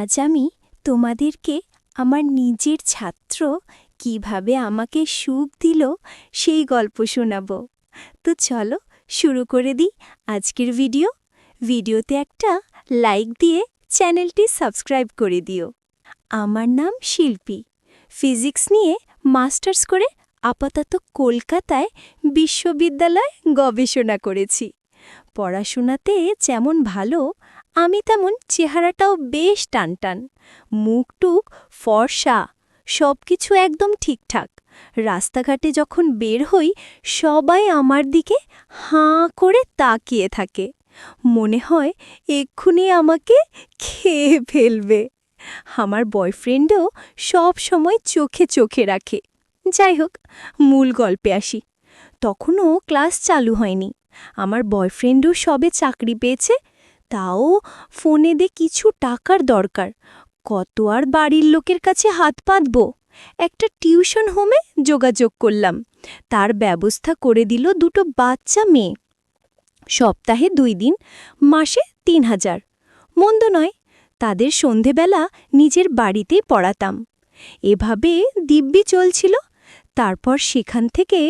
আজ আমি তোমাদেরকে আমার নিজের ছাত্র কীভাবে আমাকে সুখ দিল সেই গল্প শোনাব। তো চলো শুরু করে দিই আজকের ভিডিও। ভিডিওতে একটা লাইক দিয়ে চ্যানেলটি সাবস্ক্রাইব করে দিও। আমার নাম শিল্পী। ফিজিক্স নিয়ে মাস্টার্স করে আপাতত কলকাতায় বিশ্ববিদ্যালয় গবেষণা করেছি। পড়াশোনাতে যেমন ভালো আমি তেমন চেহারাটাও বেশ টানটান। মুখটুক, ফর্সা সব কিছু একদম ঠিকঠাক। রাস্তাঘাটে যখন বের হই, সবাই আমার দিকে হাঁ করে তাকিয়ে থাকে। মনে হয় এক্ষুনি আমাকে খেয়ে ফেলবে। আমার বয়ফ্রেন্ডও সব সময় চোখে চোখে রাখে। যাই হোক, মূল গল্পে আসি। তখনও ক্লাস চালু হয়নি। আমার বয়ফ্রেন্ডও সবে চাকরি পেয়েছে তাও ফোনে দে কিছু টাকার দরকার। কত আর বাড়ির লোকের কাছে হাত পাতব একটা টিউশন হোমে যোগাযোগ করলাম। তার ব্যবস্থা করে দিল দুটো বাচ্চা মেয়ে। সপ্তাহে দুই দিন, মাসে তিন হাজার। মন্দ নয়, তাদের সন্ধেবেলা নিজের বাড়িতেই পড়াতাম। এভাবে দিব্যি চলছিল। তারপর সেখান থেকে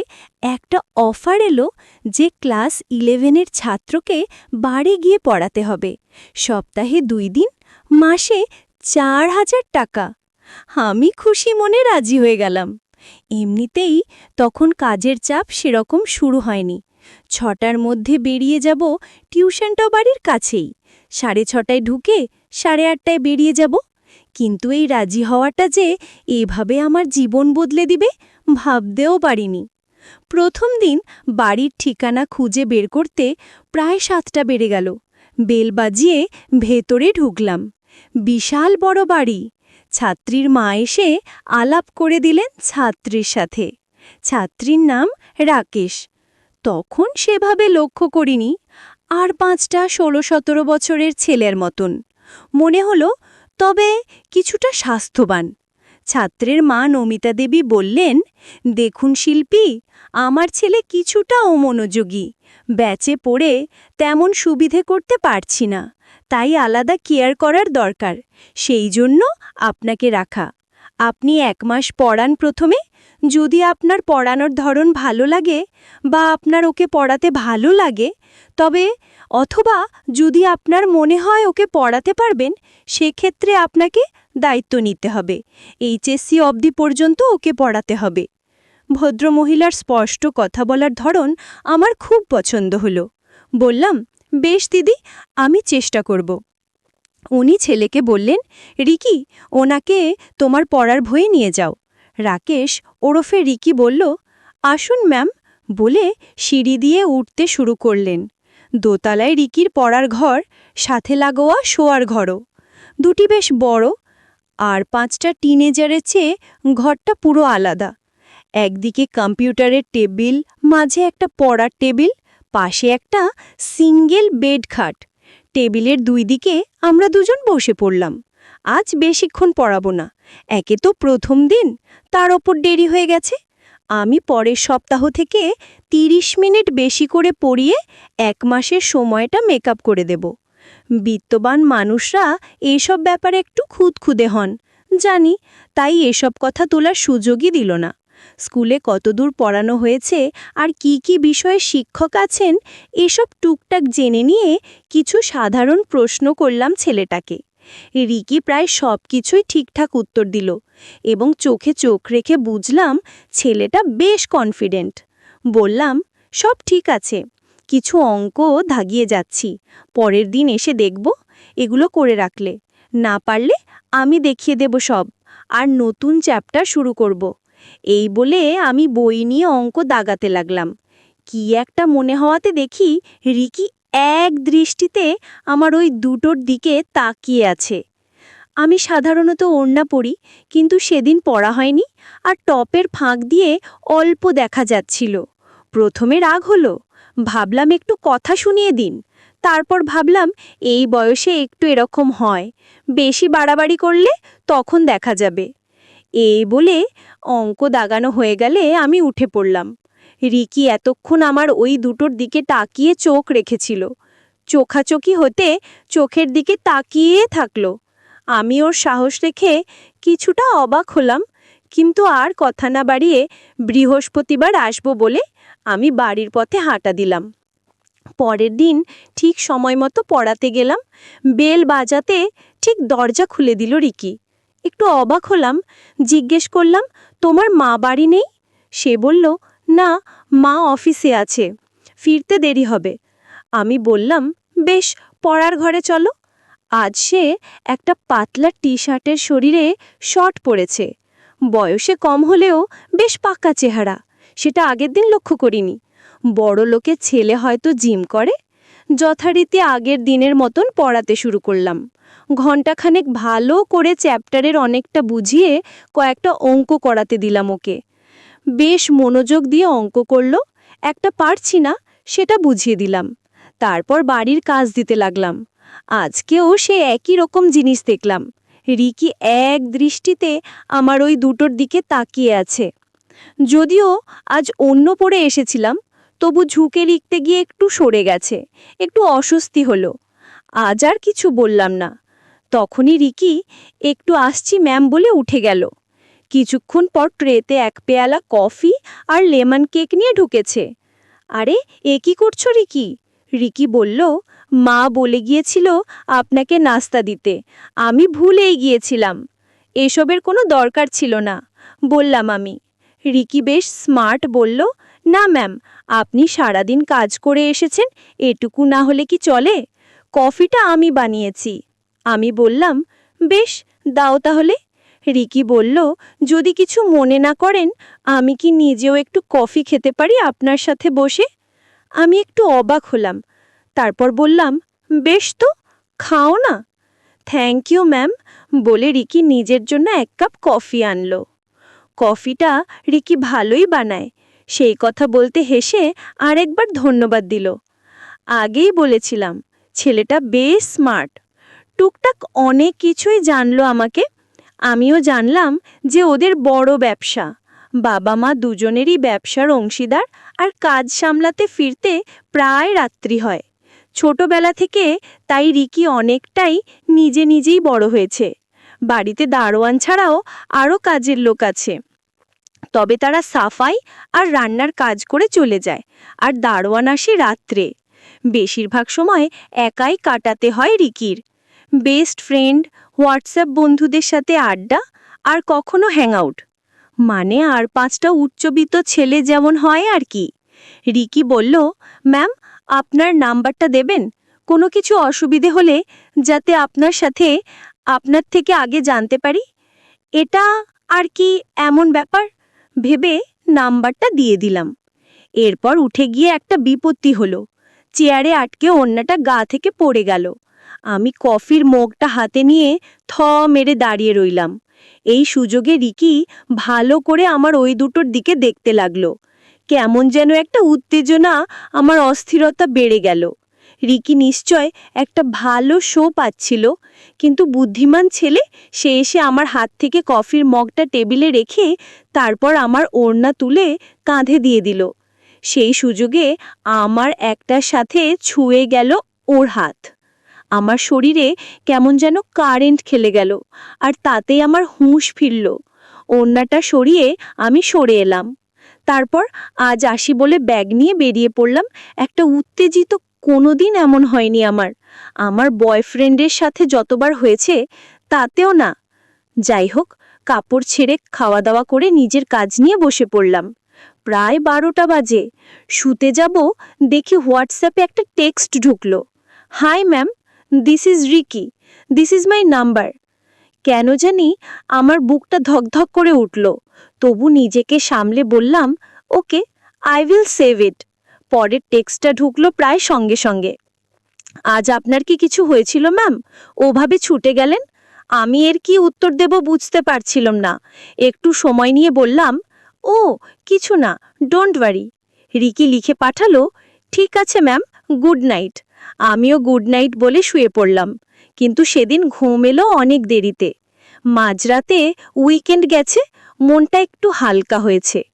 একটা অফার এলো যে ক্লাস ইলেভেনের ছাত্রকে বাড়ি গিয়ে পড়াতে হবে। সপ্তাহে দুই দিন, মাসে চার হাজার টাকা। আমি খুশি মনে রাজি হয়ে গেলাম। এমনিতেই তখন কাজের চাপ সেরকম শুরু হয়নি। ছটার মধ্যে বেরিয়ে যাব টিউশনটাও বাড়ির কাছেই। সাড়ে ছটায় ঢুকে সাড়ে আটটায় বেরিয়ে যাব। কিন্তু এই রাজি হওয়াটা যে এভাবে আমার জীবন বদলে দিবে ভাবতেও পারিনি। প্রথম দিন বাড়ির ঠিকানা খুঁজে বের করতে প্রায় সাতটা বেড়ে গেল। বেল বাজিয়ে ভেতরে ঢুকলাম। বিশাল বড় বাড়ি। ছাত্রীর মা এসে আলাপ করে দিলেন ছাত্রীর সাথে। ছাত্রীর নাম রাকেশ। তখন সেভাবে লক্ষ্য করিনি। আর পাঁচটা ষোলো সতেরো বছরের ছেলের মতন। মনে হলো তবে কিছুটা স্বাস্থ্যবান। ছাত্রের মা নমিতা দেবী বললেন, দেখুন শিল্পী, আমার ছেলে কিছুটা অমনোযোগী ব্যাচে পড়ে তেমন সুবিধে করতে পারছি না, তাই আলাদা কেয়ার করার দরকার, সেই জন্য আপনাকে রাখা। আপনি এক মাস পড়ান প্রথমে, যদি আপনার পড়ানোর ধরন ভালো লাগে বা আপনার ওকে পড়াতে ভালো লাগে, তবে অথবা যদি আপনার মনে হয় ওকে পড়াতে পারবেন, সেক্ষেত্রে আপনাকে দায়িত্ব নিতে হবে। এইচএসসি অবধি পর্যন্ত ওকে পড়াতে হবে। ভদ্রমহিলার স্পষ্ট কথা বলার ধরন আমার খুব পছন্দ হলো। বললাম, বেশ দিদি, আমি চেষ্টা করব। উনি ছেলেকে বললেন, রিকি, ওনাকে তোমার পড়ার ভয়ে নিয়ে যাও। রাকেশ ওরফে রিকি বলল, আসুন ম্যাম, বলে সিঁড়ি দিয়ে উঠতে শুরু করলেন। দোতলায় রিকির পড়ার ঘর, সাথে লাগোয়া শোয়ার ঘরও। দুটি বেশ বড়, আর পাঁচটা টিনেজারের চেয়ে ঘরটা পুরো আলাদা। একদিকে কম্পিউটারের টেবিল, মাঝে একটা পড়ার টেবিল, পাশে একটা সিঙ্গেল বেড খাট। টেবিলের দুই দিকে আমরা দুজন বসে পড়লাম। আজ বেশিক্ষণ পড়াবো না। একে তো প্রথম দিন, তার ওপর দেরি হয়ে গেছে। আমি পরের সপ্তাহ থেকে ৩০ মিনিট বেশি করে পড়িয়ে এক মাসের সময়টা মেকআপ করে দেব। বিত্তবান মানুষরা এসব ব্যাপারে একটু খুদখুদে হন। জানি, তাই এসব কথা তোলার সুযোগই দিল না। স্কুলে কতদূর পড়ানো হয়েছে আর কি কি বিষয়ে শিক্ষক আছেন, এসব টুকটাক জেনে নিয়ে কিছু সাধারণ প্রশ্ন করলাম ছেলেটাকে। রিকি প্রায় সব কিছুই ঠিকঠাক উত্তর দিল এবং চোখে চোখ রেখে বুঝলাম ছেলেটা বেশ কনফিডেন্ট বললাম, সব ঠিক আছে, কিছু অঙ্ক ধাগিয়ে যাচ্ছি, পরের দিন এসে দেখব এগুলো করে রাখলে। না পারলে আমি দেখিয়ে দেব সব, আর নতুন চ্যাপ্টার শুরু করব। এই বলে আমি বই নিয়ে অঙ্ক দাগাতে লাগলাম। কি একটা মনে হওয়াতে দেখি রিকি এক দৃষ্টিতে আমার ওই দুটোর দিকে তাকিয়ে আছে। আমি সাধারণত ওড়না পড়ি কিন্তু সেদিন পড়া হয়নি আর টপের ফাঁক দিয়ে অল্প দেখা যাচ্ছিল। প্রথমে রাগ হলো, ভাবলাম একটু কথা শুনিয়ে দিন, তারপর ভাবলাম এই বয়সে একটু এরকম হয়, বেশি বাড়াবাড়ি করলে তখন দেখা যাবে। এই বলে অঙ্ক দাগানো হয়ে গেলে আমি উঠে পড়লাম। রিকি এতক্ষণ আমার ওই দুটোর দিকে তাকিয়ে চোখ রেখেছিল। চোখাচোখি হতে চোখের দিকে তাকিয়ে থাকল। আমি ওর সাহস রেখে কিছুটা অবাক হলাম, কিন্তু আর কথা না বাড়িয়ে বৃহস্পতিবার আসব বলে আমি বাড়ির পথে হাঁটা দিলাম। পরের দিন ঠিক সময় মতো পড়াতে গেলাম। বেল বাজাতে ঠিক দরজা খুলে দিল রিকি। একটু অবাক হলাম, জিজ্ঞেস করলাম, তোমার মা বাড়ি নেই? সে বলল না, মা অফিসে আছে। ফিরতে দেরি হবে। আমি বললাম, বেশ, পড়ার ঘরে চলো। আজ সে একটা পাতলা টি শার্টের শরীরে শর্ট পরেছে। বয়সে কম হলেও বেশ পাকা চেহারা, সেটা আগের দিন লক্ষ্য করিনি। বড় লোকের ছেলে হয়তো জিম করে। যথারীতি আগের দিনের মতন পড়াতে শুরু করলাম। ঘণ্টাখানেক ভালো করে চ্যাপ্টারের অনেকটা বুঝিয়ে কয়েকটা অঙ্ক করাতে দিলাম ওকে। বেশ মনোযোগ দিয়ে অঙ্ক করল। একটা পারছি না, সেটা বুঝিয়ে দিলাম। তারপর বাড়ির কাজ দিতে লাগলাম। আজকেও সে একই রকম জিনিস দেখলাম। রিকি এক দৃষ্টিতে আমার ওই দুটোর দিকে তাকিয়ে আছে। যদিও আজ অন্য পড়ে এসেছিলাম, তবু ঝুঁকে লিখতে গিয়ে একটু সরে গেছে, একটু অস্বস্তি হলো। আজ আর কিছু বললাম না। তখনই রিকি, একটু আসছি ম্যাম বলে উঠে গেল। কিছুক্ষণ পর ট্রেতে এক পেয়ালা কফি আর লেমন কেক নিয়ে ঢুকেছে। আরে, এ কি করছ রিকি? রিকি বলল, মা বলে গিয়েছিল আপনাকে নাস্তা দিতে। আমি ভুলেই গিয়েছিলাম। এসবের কোনো দরকার ছিল না। বললাম আমি। রিকি বেশ স্মার্ট বলল, না ম্যাম, আপনি সারাদিন কাজ করে এসেছেন, এটুকু না হলে কি চলে? কফিটা আমি বানিয়েছি। আমি বললাম, বেশ, দাও তাহলে। রিকি বলল, যদি কিছু মনে না করেন, আমি কি নিজেও একটু কফি খেতে পারি আপনার সাথে বসে? আমি একটু অবাক হলাম। তারপর বললাম, বেশ তো, খাও না। থ্যাংক ইউ ম্যাম বলে রিকি নিজের জন্য এক কাপ কফি আনলো। কফিটা রিকি ভালোই বানায়। সেই কথা বলতে হেসে আরেকবার ধন্যবাদ দিল। আগেই বলেছিলাম, ছেলেটা বেশ স্মার্ট। টুকটাক অনেক কিছুই জানলো আমাকে আমিও জানলাম যে ওদের বড় ব্যবসা। বাবা মা দুজনেরই ব্যবসার অংশীদার আর কাজ সামলাতে ফিরতে প্রায় রাত্রি হয়। ছোটবেলা থেকে তাই রিকি অনেকটাই নিজে নিজেই বড় হয়েছে। বাড়িতে দারোয়ান ছাড়াও আরও কাজের লোক আছে। তবে তারা সাফাই আর রান্নার কাজ করে চলে যায় আর দারোয়ান আসে রাত্রে। বেশিরভাগ সময় একাই কাটাতে হয় রিকির। বেস্ট ফ্রেন্ড, হোয়াটসঅ্যাপ বন্ধুদের সাথে আড্ডা আর কখনো হ্যাংআউট। মানে আর পাঁচটা উচ্চবিত্ত ছেলে যেমন হয় আর কি। রিকি বলল, ম্যাম, আপনার নাম্বারটা দেবেন? কোনো কিছু অসুবিধে হলে যাতে আপনার সাথে আপনার থেকে আগে জানতে পারি? এটা আর কি এমন ব্যাপার? ভেবে নাম্বারটা দিয়ে দিলাম। এরপর উঠে গিয়ে একটা বিপত্তি হলো। চেয়ারে আটকে অন্যটা গা থেকে পড়ে গেল। আমি কফির মগটা হাতে নিয়ে থ মেরে দাঁড়িয়ে রইলাম। এই সুযোগে রিকি ভালো করে আমার ওই দুটোর দিকে দেখতে লাগল। কেমন যেন একটা উত্তেজনা আমার অস্থিরতা বেড়ে গেল। রিকি নিশ্চয় একটা ভালো শো পাচ্ছিল, কিন্তু বুদ্ধিমান ছেলে, সে এসে আমার হাত থেকে কফির মগটা টেবিলে রেখে তারপর আমার ওড়না তুলে কাঁধে দিয়ে দিল। সেই সুযোগে আমার একটার সাথে ছুঁয়ে গেল ওর হাত। আমার শরীরে কেমন যেন কারেন্ট খেলে গেল, আর তাতেই আমার হুঁশ ফিরল। ওড়নাটা সরিয়ে আমি সরে এলাম। তারপর আজ আসি বলে ব্যাগ নিয়ে বেরিয়ে পড়লাম। একটা উত্তেজিত কোনো দিন এমন হয়নি আমার। আমার বয়ফ্রেন্ডের সাথে যতবার হয়েছে, তাতেও না। যাই হোক, কাপড় ছেড়ে খাওয়া দাওয়া করে নিজের কাজ নিয়ে বসে পড়লাম। প্রায় বারোটা বাজে। শুতে যাব দেখি হোয়াটসঅ্যাপে একটা টেক্সট ঢুকলো। Hi ma'am this is Ricky this is my number কেন জানি আমার বুকটা ধকধক করে উঠল। তবু নিজেকে সামলে বললাম, okay I will save it পরের টেক্সটটা ঢুকলো প্রায় সঙ্গে সঙ্গে। আজ আপনার কি কিছু হয়েছিল, ম্যাম? ওভাবে ছুটে গেলেন? আমি এর কি উত্তর দেব বুঝতে পারছিলাম না। একটু সময় নিয়ে বললাম, ও, কিছু না ডোন্ট ওয়ারি রিকি লিখে পাঠালো, ঠিক আছে, ম্যাম গুড নাইট আমিও গুড নাইট বলে শুয়ে পড়লাম। কিন্তু সেদিন ঘুম এলো অনেক দেরিতে। মাঝরাতে উইকেন্ড গেছে, মনটা একটু হালকা হয়েছে।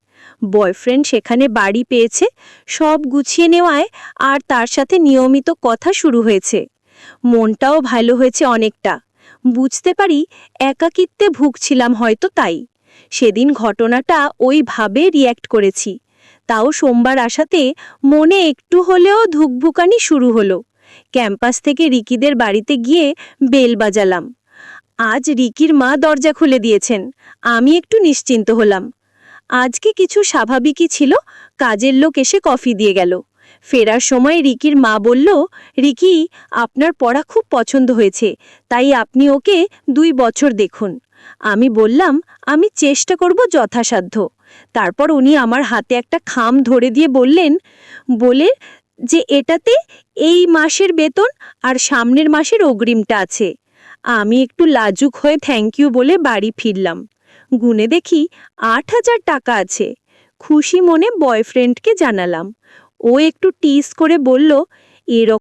বয়ফ্রেন্ড সেখানে বাড়ি পেয়েছে, সব গুছিয়ে নেওয়ায় আর তার সাথে নিয়মিত কথা শুরু হয়েছে। মনটাও ভালো হয়েছে অনেকটা। বুঝতে পারি, একাকিত্বে ভুগছিলাম হয়তো তাই। সেদিন ঘটনাটা ওইভাবে রিয়্যাক্ট করেছি। তাও সোমবার আসাতে মনে একটু হলেও ধুকভুকানি শুরু হলো। ক্যাম্পাস থেকে রিকিদের বাড়িতে গিয়ে বেল বাজালাম। আজ রিকির মা দরজা খুলে দিয়েছেন। আমি একটু নিশ্চিন্ত হলাম। আজকে কিছু স্বাভাবিকই ছিল, কাজের লোক এসে কফি দিয়ে গেল। ফেরার সময় রিকির মা বলল, রিকি, আপনার পড়া খুব পছন্দ হয়েছে, তাই আপনি ওকে দুই বছর দেখুন। আমি বললাম, আমি চেষ্টা করব যথাসাধ্য। তারপর উনি আমার হাতে একটা খাম ধরে দিয়ে বললেন, বলে যে এটাতে এই মাসের বেতন আর সামনের মাসের অগ্রিমটা আছে। আমি একটু লাজুক হয়ে থ্যাংক ইউ বলে বাড়ি ফিরলাম। গুনে দেখি আট হাজার টাকা আছে। খুশি মনে বয়ফ্রেন্ডকে জানালাম। ও একটু টিস করে বলল, এরকম